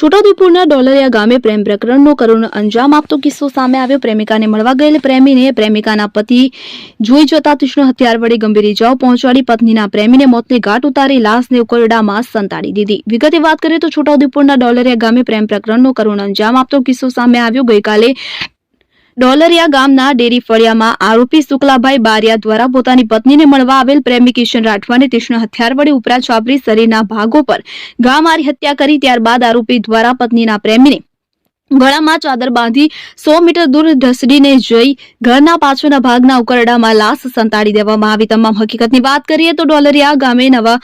છોટાઉદેપુરના ડોલરિયા ગામે પ્રેમ પ્રકરણનો કરુણ અંજામ આપતો કિસ્સો સામે આવ્યો. પ્રેમિકાને મળવા ગયેલ પ્રેમીને પ્રેમિકાના પતિ જોઈ જતા તીક્ષ્ણ હથિયાર વડે ગંભીર ઇજાઓ પહોંચાડી પત્નીના પ્રેમીને મોતને ઘાટ ઉતારી લાશને ઉકરડામાં સંતાડી દીધી. વિગતે વાત કરીએ તો છોટાઉદેપુરના ડોલરિયા ગામે પ્રેમ પ્રકરણનો કરુણ અંજામ આપતો કિસ્સો સામે આવ્યો. ગઈકાલે ડોલરિયા ગામના ડેરી ફળિયામાં આરોપી શુક્લાભાઈ બારિયા દ્વારા પોતાની પત્નીને મળવા આવેલ પ્રેમી કિશન રાઠવાને તીક્ષ્ણ હથિયાર વડે ઉપરા છાપરી શરીરના ભાગો પર ઘા મારી હત્યા કરી, ત્યારબાદ આરોપી દ્વારા પત્નીના પ્રેમીને ગળામાં ચાદર બાંધી સો મીટર દૂર ઢસડીને જઈ ઘરના પાછળના ભાગના ઉકરડામાં લાશ સંતાડી દેવામાં આવી. તમામ હકીકતની વાત કરીએ તો ડોલરિયા ગામે નવા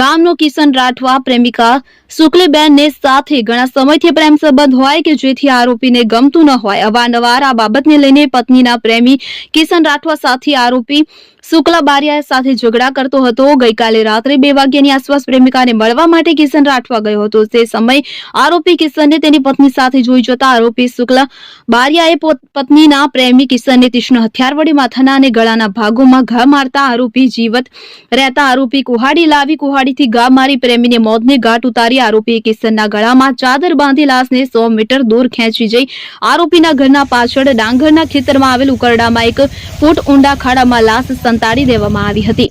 ગામનો કિશન રાઠવા, પ્રેમિકા શુક્લબેનને સાથે ઘણા સમયથી પ્રેમ સંબંધ હોય કે જેથી આરોપીને ગમતું ન હોય. અવારનવાર આ બાબતને લઈને પત્નીના પ્રેમી કિશન રાઠવા સાથે આરોપી શુક્લા બારિયા સાથે ઝઘડા કરતો હતો. ગઈકાલે રાત્રે બે વાગ્યાની આસપાસ પ્રેમિકાને મળવા માટે કિશન રાઠવા ગયો હતો. તે સમય આરોપી કિશનને તેની પત્ની સાથે જોઈ જતા આરોપી શુક્લા બારિયાએ પત્નીના પ્રેમી કિશનને તીક્ષ્ણ હથિયાર વડે માથાના અને ગળાના ભાગોમાં ઘા મારતા આરોપી જીવત રહેતા આરોપી કુહાડી લાવી કુહાડીથી ઘા મારી પ્રેમીને મોતને ઘાટ ઉતારી આરોપીએ કિશનના ગળામાં ચાદર બાંધી લાશને સો મીટર દૂર ખેંચી જઈ આરોપીના ઘરના પાછળ ડાંગરના ખેતરમાં આવેલ ઉકરડામાં એક ફૂટ ઊંડા ખાડામાં લાશ સંતાડી દેવામાં આવી હતી.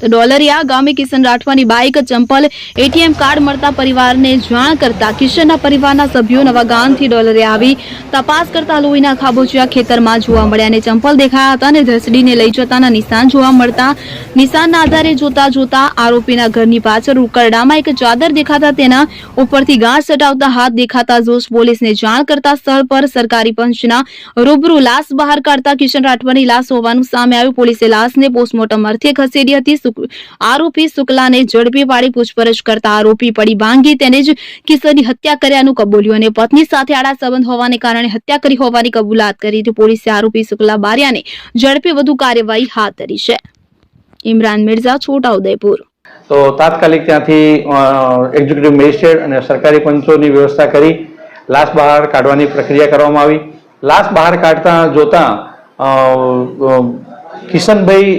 તો ડોલરિયા, ગામે કિશન રાઠવાની બાઇક ચંપલ, એટીએમ કાર્ડ મળતા પરિવારને જાણ કરતા કિશનના પરિવારના સભ્યો નવા ગામથી ડોલરિયા આવી. તપાસ કરતા લોહીના ખાબોચિયા ખેતરમાં જોવા મળ્યા અને ચંપલ દેખાયા હતા અને ધસડીને લઈ જતાના નિશાન જોવા મળતા. નિશાનના આધારે જોતા જોતા આરોપીના ઘરની પાછળ ઉકરડામાં એક ચાદર દેખાતા તેના ઉપરથી ગાંઠ સટાવતા હાથ દેખાતા જોશ પોલીસને જાણ કરતા સ્થળ પર સરકારી પંચના રૂબરૂ લાશ બહાર કાઢતા કિશન રાઠવાની લાશ હોવાનું સામે આવ્યું. પોલીસે લાશને પોસ્ટમોર્ટમ અર્થે ખસેડી હતી. આરોપી શુક્લાને ઝડપી પાડી પૂછપરછ કરતા આરોપી પડી ભાંગી. તેને જ કિશોરની હત્યા કર્યાનું કબૂલ્યું અને પત્ની સાથે આડા સંબંધ હોવાને કારણે હત્યા કરી હોવાની કબૂલાત કરી હતી. પોલીસે આરોપી શુક્લા બારિયાને ઝડપી વધુ કાર્યવાહી હાથ ધરી છે. ઇમરાન મિર્ઝા છોટાઉદેપુર તો તાત્કાલિક ત્યાંથી એક્ઝિક્યુટિવ મેજિસ્ટ્રેટ અને સરકારી પંચોની વ્યવસ્થા કરી, લાશ બહાર કાઢવાની પ્રક્રિયા કરવામાં આવી. લાશ બહાર કાઢતા જોતા કિશનભાઈ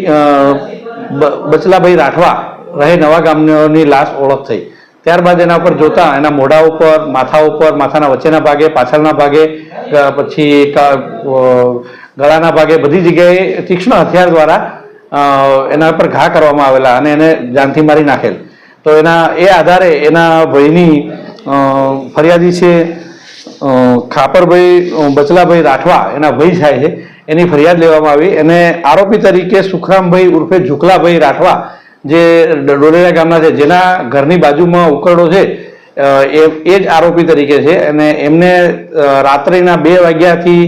બચલાભાઈ રાઠવા રહે નવા ગામની લાશ ઓળખ થઈ. ત્યારબાદ એના ઉપર જોતા એના મોઢા ઉપર, માથા ઉપર, માથાના વચ્ચેના ભાગે, પાછળના ભાગે પછી ગળાના ભાગે બધી જગ્યાએ તીક્ષ્ણ હથિયાર દ્વારા એના પર ઘા કરવામાં આવેલા અને એને જાનથી મારી નાખેલ. તો એના, એ આધારે એના ભયની ફરિયાદી છે ખાપરભાઈ બચલાભાઈ રાઠવા એના ભાઈ થાય છે, એની ફરિયાદ લેવામાં આવી. અને આરોપી તરીકે સુખરામભાઈ ઉર્ફે ઝુકલાભાઈ રાઠવા, જે ડોલેરા ગામના છે, જેના ઘરની બાજુમાં ઉકરડો છે એ એ જ આરોપી તરીકે છે. અને એમને રાત્રિના બે વાગ્યાથી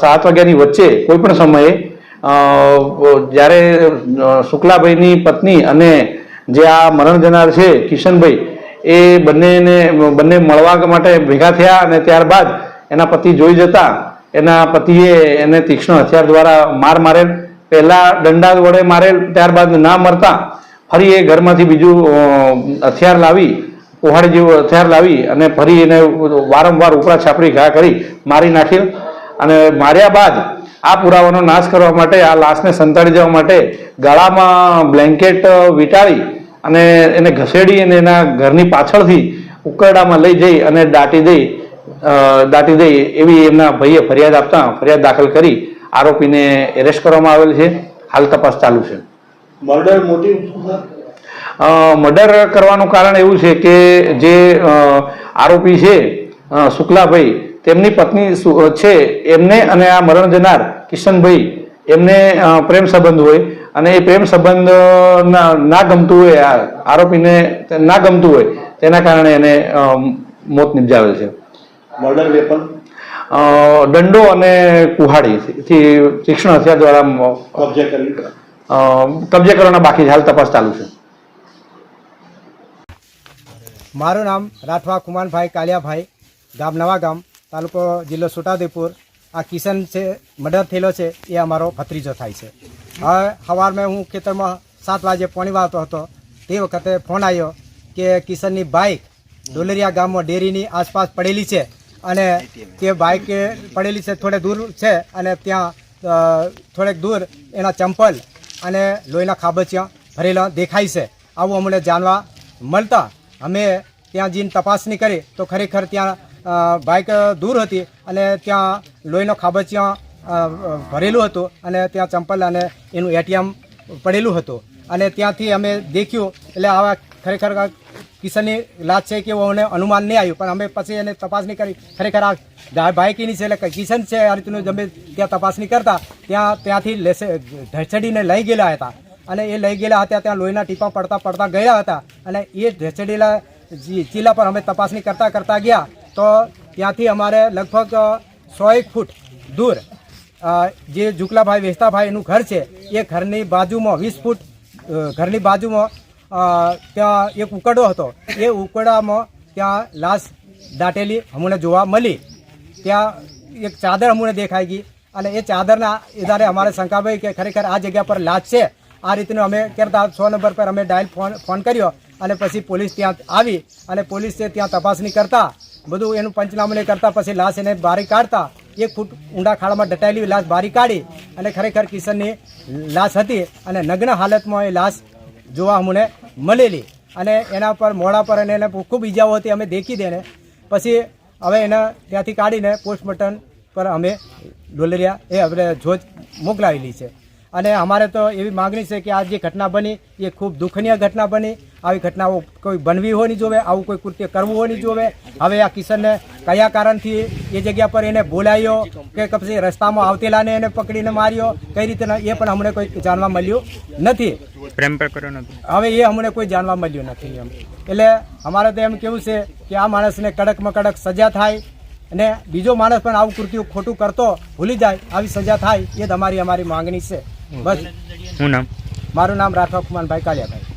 સાત વાગ્યાની વચ્ચે કોઈ પણ સમયે જ્યારે શુક્લાભાઈની પત્ની અને જે આ મરણ જનાર છે કિશનભાઈ એ બંનેને, બંને મળવા માટે ભેગા થયા અને ત્યારબાદ એના પતિ જોઈ જતા એના પતિએ એને તીક્ષ્ણ હથિયાર દ્વારા માર મારેલ. પહેલા દંડા વડે મારેલ, ત્યારબાદ ના મરતા ફરી એ ઘરમાંથી બીજું હથિયાર લાવી, કુહાડી જેવું હથિયાર લાવી અને ફરી એને વારંવાર ઉપરા છાપરી ઘા કરી મારી નાખેલ અને માર્યા બાદ આ પુરાવાનો નાશ કરવા માટે, આ લાશને સંતાડી જવા માટે ગળામાં બ્લેન્કેટ વીંટાળી અને એને ઘસેડી અને એના ઘરની પાછળથી ઉકરડામાં લઈ જઈ અને દાટી દઈ દાટી દઈ એવી એમના ભાઈએ ફરિયાદ આપતા ફરિયાદ દાખલ કરી આરોપીને એરેસ્ટ કરવામાં આવેલ છે. હાલ તપાસ ચાલુ છે. મર્ડર મોટિવ મર્ડર કરવાનું કારણ એવું છે કે જે આરોપી છે શુક્લાભાઈ તેમની પત્ની છે. એમને અને આ મરણ જનાર કિશનભાઈ એમને પ્રેમ સંબંધ હોય. અને એ પ્રેમ સંબંધ ના ના ગમતું હોય આ આરોપીને ના ગમતું હોય તેના કારણે એને મોત નિપજાવેલ છે. મર્ડર વેપન દંડો અને કુહાડી થી તીક્ષ્ણ હથિયાર દ્વારા કબજે કરી કબજે કરવાના બાકી હાલ તપાસ ચાલુ છે. મારું નામ રાઠવા કુમારભાઈ કાલિયાભાઈ ગામ નવા ગામ તાલુકો જિલ્લો છોટાઉદેપુર. આ કિશન છે મર્ડર થયેલો છે એ અમારો ભત્રીજો થાય છે. હવે સવારમાં હું ખેતરમાં સાત વાગે પાણી વાવતો હતો. તે વખતે ફોન આવ્યો કે કિશનની બાઇક ડોલરિયા ગામમાં ડેરીની આસપાસ પડેલી છે અને તે બાઇક પડેલી છે, થોડે દૂર છે અને ત્યાં થોડેક દૂર એના ચંપલ અને લોહીના ખાબચિયા ભરેલા દેખાય છે. આવું અમને જાણવા મળતા અમે ત્યાં જઈને તપાસણી કરી તો ખરેખર ત્યાં બાઇક દૂર હતી અને ત્યાં લોહીનો ખાબચિયા ભરેલું હતું અને ત્યાં ચંપલ અને એનું એટીએમ પડેલું હતું. અને ત્યાંથી અમે દેખ્યું, એટલે આવા ખરેખર કિશનની લાશ છે કે અમને અનુમાન નહીં આવ્યું. પણ અમે પછી એને તપાસણી કરી. ખરેખર આ બાઇકીની છે, એટલે કિશન છે, આ રીતનું અમે ત્યાં તપાસણી કરતા. ત્યાં, ત્યાંથી લેસે ઢસડીને લઈ ગયેલા હતા. અને એ લઈ ગયેલા હતા, ત્યાં લોહીના ટીપા પડતા પડતા ગયા હતા. અને એ ઢસડેલા ચીલા પર અમે તપાસણી કરતાં કરતાં ગયા. તો ત્યાંથી અમારે લગભગ સો એક ફૂટ દૂર જે જુકલાભાઈ વેસ્તાભાઈ એનું ઘર છે, એ ઘરની બાજુમાં વીસ ફૂટ ઘરની બાજુમાં ત્યાં એક ઉકડો હતો. એ ઉકડામાં ત્યાં લાશ દાટેલી અમને જોવા મળી. ત્યાં એક ચાદર અમને દેખાઈ ગઈ અને એ ચાદરના ઇધારે અમારે શંકાભાઈ કે ખરેખર આ જગ્યા પર લાશ છે. આ રીતનું અમે કરતા સો નંબર પર અમે ડાયલ ફોન ફોન કર્યો અને પછી પોલીસ ત્યાં આવી અને પોલીસે ત્યાં તપાસણી કરતા, બધું એનું પંચનામું કરતા, પછી લાશ એને બારી કાઢતા એક ફૂટ ઊંડા ખાડામાં દટાયેલી લાશ બારી કાઢી અને ખરેખર કિશનની લાશ હતી અને નગ્ન હાલતમાં એ લાશ જોવા અમને મળેલી. અને એના પર, મોડા પર અને એને ખૂબ ઈજાઓ હતી, અમે દેખી દેને પછી હવે એને ત્યાંથી કાઢીને પોસ્ટમોર્ટમ પર અમે ડોલેરિયા એ આપણે જોજ મોકલાવેલી છે. અને અમારે તો એવી માગણી છે કે આ જે ઘટના બની એ ખૂબ દુઃખનીય ઘટના બની. આવી ઘટનાઓ કોઈ બનવી હોય નહીં જોવે આવું કોઈ કૃત્ય કરવું હોય નહીં જોવે. હવે આ કિશનને કયા કારણથી એ જગ્યા પર એને બોલાયો કે પછી રસ્તામાં આવતેલાને એને પકડીને માર્યો કઈ રીતે એ પણ અમને કોઈ જાણવા મળ્યું નથી. પ્રેમ હવે એ અમને કોઈ જાણવા મળ્યું નથી એમ. એટલે અમારે તો એમ કેવું છે કે આ માણસને કડકમાં કડક સજા થાય અને બીજો માણસ પણ આવું કૃત્યુ ખોટું કરતો ભૂલી જાય આવી સજા થાય એ જ અમારી અમારી માંગણી છે. બસ. શું નામ? મારું નામ રાઠવા કુમારભાઈ કાલિયાભાઈ.